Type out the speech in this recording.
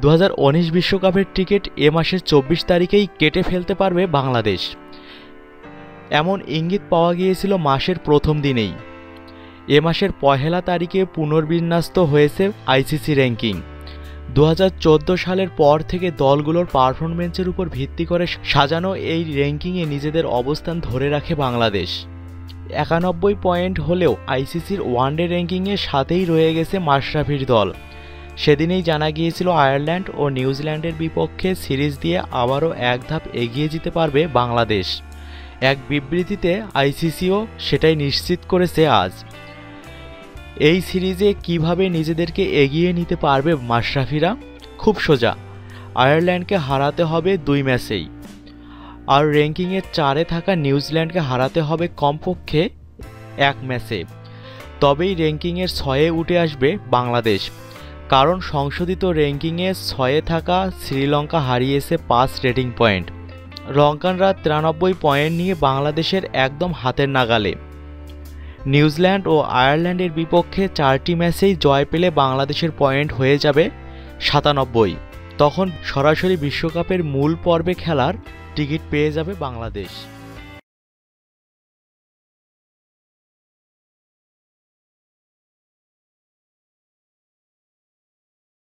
দু বিশ্বকাপের টিকিট এ মাসের চব্বিশ তারিখেই কেটে ফেলতে পারবে বাংলাদেশ। এমন ইঙ্গিত পাওয়া গিয়েছিল মাসের প্রথম দিনেই। এ মাসের পহেলা তারিখে পুনর্বিন্যস্ত হয়েছে আইসিসি র্যাঙ্কিং। দু হাজার চোদ্দ সালের পর থেকে দলগুলোর পারফরমেন্সের উপর ভিত্তি করে সাজানো এই র্যাঙ্কিংয়ে নিজেদের অবস্থান ধরে রাখে বাংলাদেশ। একানব্বই পয়েন্ট হলেও আইসিসির ওয়ানডে র্যাঙ্কিংয়ের সাথেই রয়ে গেছে মাশরাফির দল। সেদিনেই জানা গিয়েছিল আয়ারল্যান্ড ও নিউজিল্যান্ডের বিপক্ষে সিরিজ দিয়ে আবারও এক ধাপ এগিয়ে যেতে পারবে বাংলাদেশ। এক বিবৃতিতে আইসিসিও সেটাই নিশ্চিত করেছে আজ। এই সিরিজে কীভাবে নিজেদেরকে এগিয়ে নিতে পারবে মাশরাফিরা? খুব সোজা। আয়ারল্যান্ডকে হারাতে হবে দুই ম্যাচেই। আর র্যাঙ্কিংয়ের চারে থাকা নিউজিল্যান্ডকে হারাতে হবে কমপক্ষে এক ম্যাচে। তবেই র্যাঙ্কিংয়ের ছয়ে উঠে আসবে বাংলাদেশ। কারণ সংশোধিত র্যাঙ্কিংয়ে ছয়ে থাকা শ্রীলঙ্কা হারিয়েছে পাঁচ রেটিং পয়েন্ট। লঙ্কানরা তিরানব্বই পয়েন্ট নিয়ে বাংলাদেশের একদম হাতের নাগালে। নিউজিল্যান্ড ও আয়ারল্যান্ডের বিপক্ষে চারটি ম্যাচেই জয় পেলে বাংলাদেশের পয়েন্ট হয়ে যাবে সাতানব্বই। তখন সরাসরি বিশ্বকাপের মূল পর্বে খেলার টিকিট পেয়ে যাবে বাংলাদেশ।